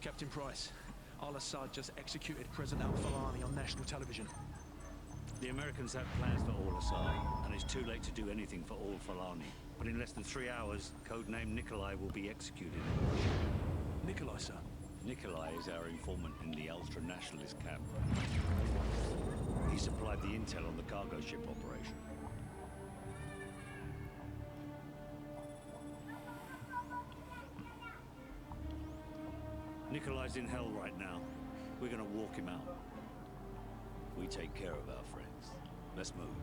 Captain Price, Al-Assad just executed President al-Falani on national television. The Americans have plans for Al Assad, and it's too late to do anything for Al Falani. But in less than three hours, codename Nikolai will be executed. Nikolai, sir. Nikolai is our informant in the ultra nationalist camp. He supplied the intel on the cargo ship operation. Nikolai's in hell right now. We're gonna walk him out. We take care of our friends. Let's move.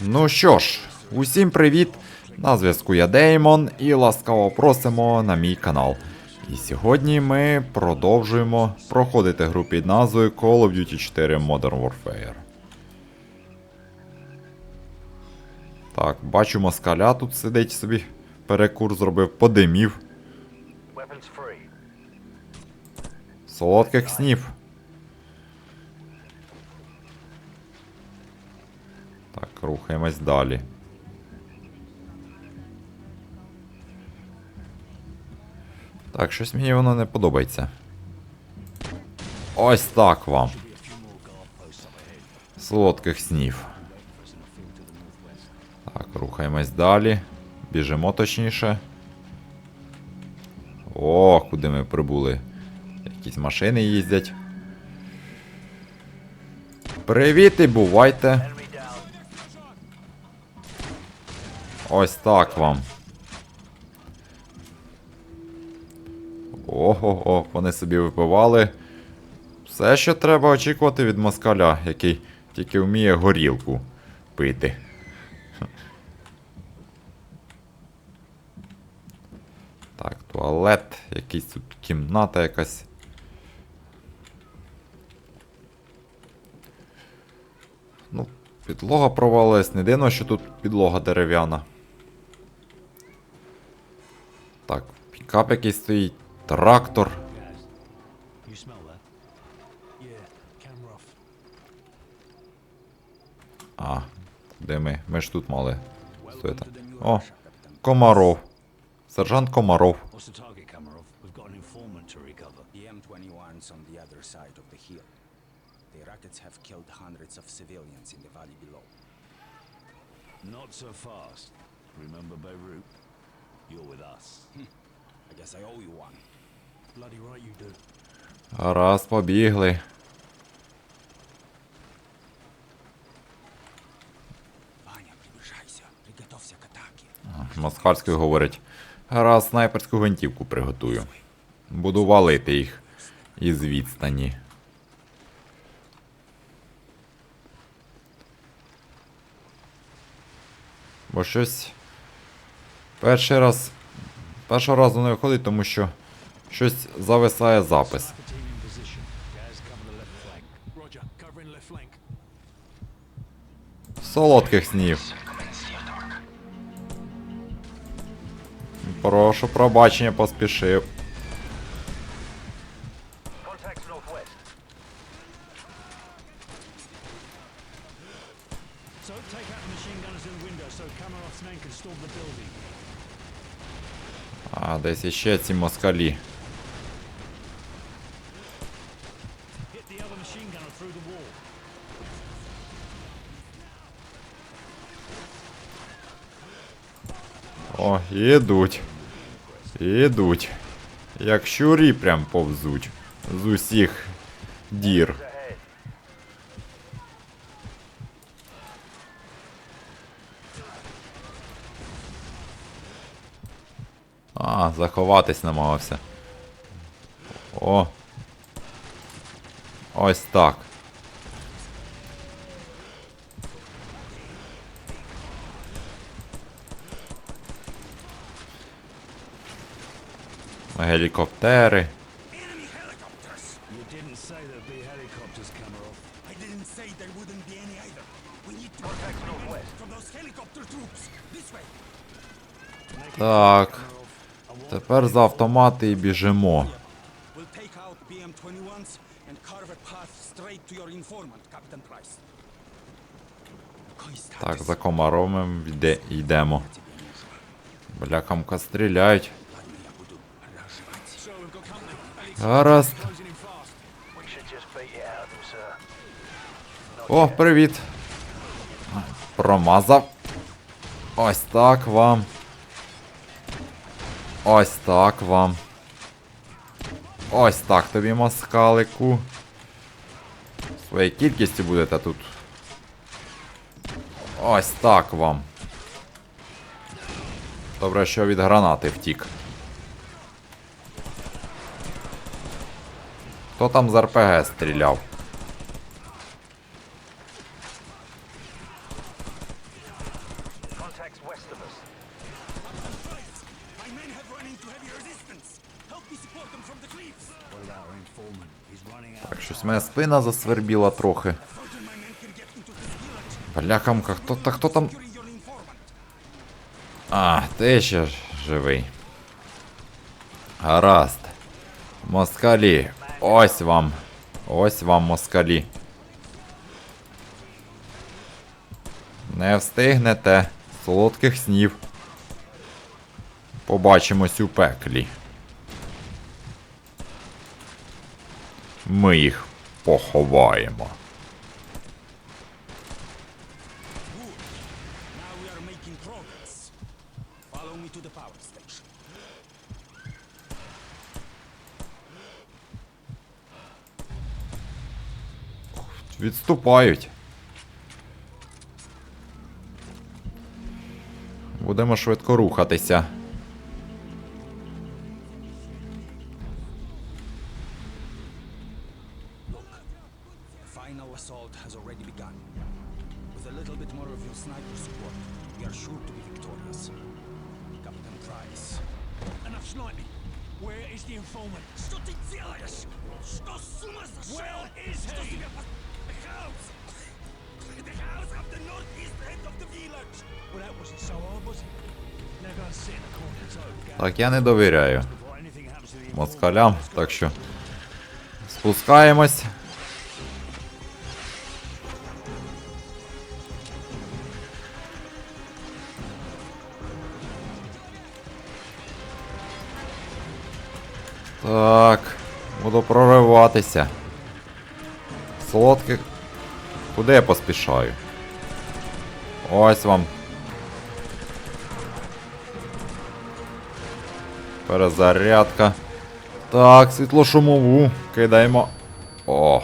Ну що ж, усім привіт! На зв'язку я Деймон і ласкаво просимо на мій канал. І сьогодні ми продовжуємо проходити гру під назвою Call of Duty 4 Modern Warfare. Так, бачу москаля тут сидить собі. Перекур зробив, подимів. Солодких снів. Так, рухаємось далі. Так, щось мені воно не подобається. Ось так вам. Солодких снів. Рухаємось далі. Біжимо точніше. О, куди ми прибули? Якісь машини їздять. Привіт і бувайте! Ось так вам. Ого-го, вони собі випивали. Все, що треба очікувати від москаля, який тільки вміє горілку пити. Так, туалет, якийсь тут кімната якась. Ну, підлога провалилась, не дивно, що тут підлога дерев'яна. Так, пікап якийсь стоїть, трактор. А, де ми? Ми ж тут мали стояти. О, Комаров. Сержант Комаров. What's the target, Kamarov? We've got an informant to recover. The M21's on the other side of the hill. The rockets have killed hundreds of civilians in the valley below. Not so fast. Remember Beirut? You're with us. I guess I owe you one. Bloody right you do. Раз, побігли. Ваня, приближайся. Приготовься к атаке. Москальською говорить. Раз снайперську гвинтівку приготую. Буду валити їх із відстані. Бо щось. Перший раз. Першого разу не виходить, тому що щось зависає запис. Sniper team storm the building. А, десь іще ці москалі. Hit the other machine gunner through the wall. О, ідуть. Ідуть. Як щурі прям повзуть. З усіх дір. А, заховатись намагався. О. Ось так. Path straight to your informant, Captain Price. Так, за комаромом йде, йдемо. Блякамка стріляють. Гаразд. О, привіт. Промазав. Ось так вам. Ось так вам. Ось так тобі москалику. Своєю кількістю будете тут. Ось так вам. Добре, що від гранати втік. Кто там з РПГ стріляв? Так, щось моя спина засвербіла трохи. Бляхамка, хто та хто там? А, ти ще живий. Гаразд. Москалі. Ось вам. Ось вам москалі. Не встигнете. Солодких снів. Побачимось у пеклі. Ми їх поховаємо. Captain Price. Enough sniping. Where is the informant? Что ты делаешь? Что с ума сошел? Where is Что he? Так, я не довіряю москалям, так що спускаємось. Так, буду прориватися. Солодких. Куди я поспішаю? Ось вам. Перезарядка. Так, світлошумову. Кидаємо. О.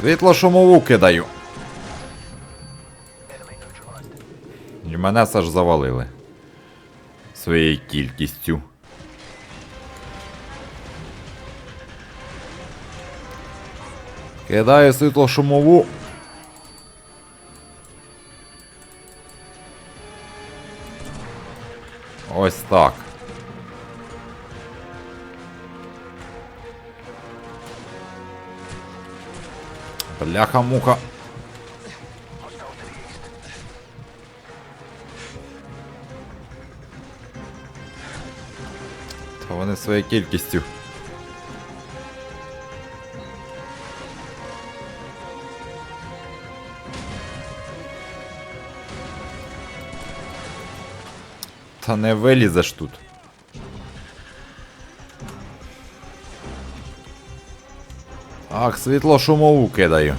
Світлошумову кидаю. І мене все ж завалили. Своєю кількістю. Кидаю світлошумову. Ось так. Бляха-муха. Вони своєю кількістю. Та не вилізеш тут. Ах, світло шумову кидаю.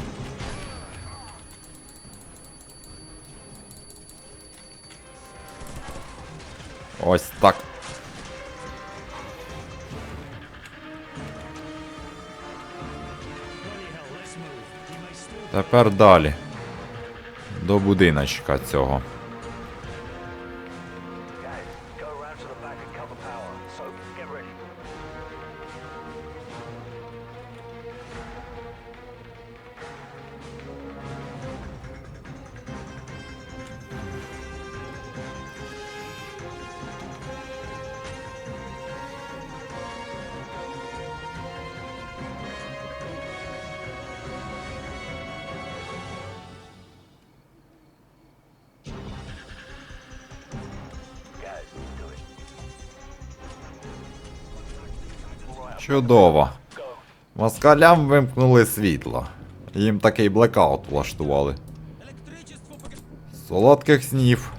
Тепер далі. До будиночка цього. Чудово. Москалям вимкнули світло. Їм такий блекаут влаштували. Солодких снів.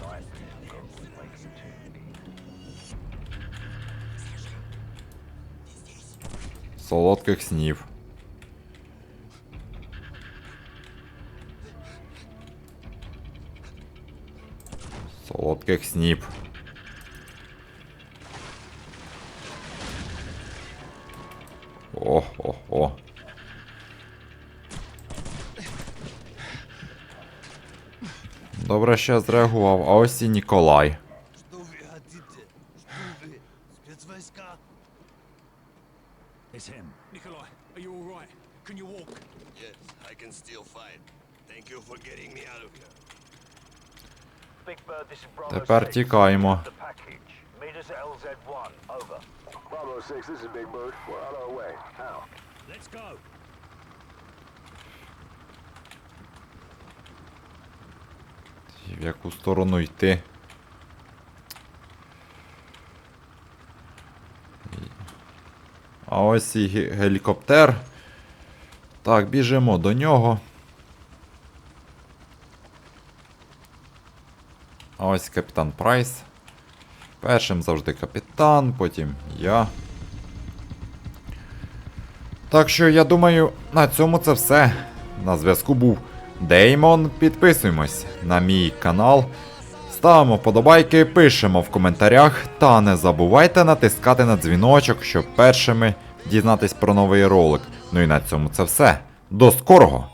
Солодких снів. Солодких снів. This is Bravo Тепер 6. тікаємо. The package. Meet us at LZ1. Over. Bravo 6, this is Big Bird. We're on our way. Out. Let's go. В яку сторону йти? А ось і гелікоптер. Так, біжимо до нього. А ось капітан Прайс. Першим завжди капітан, потім я. Так що я думаю, на цьому це все. На зв'язку був Деймон. Підписуємось на мій канал. Ставимо подобайки, пишемо в коментарях та не забувайте натискати на дзвіночок, щоб першими дізнатись про новий ролик. Ну і на цьому це все. До скорого!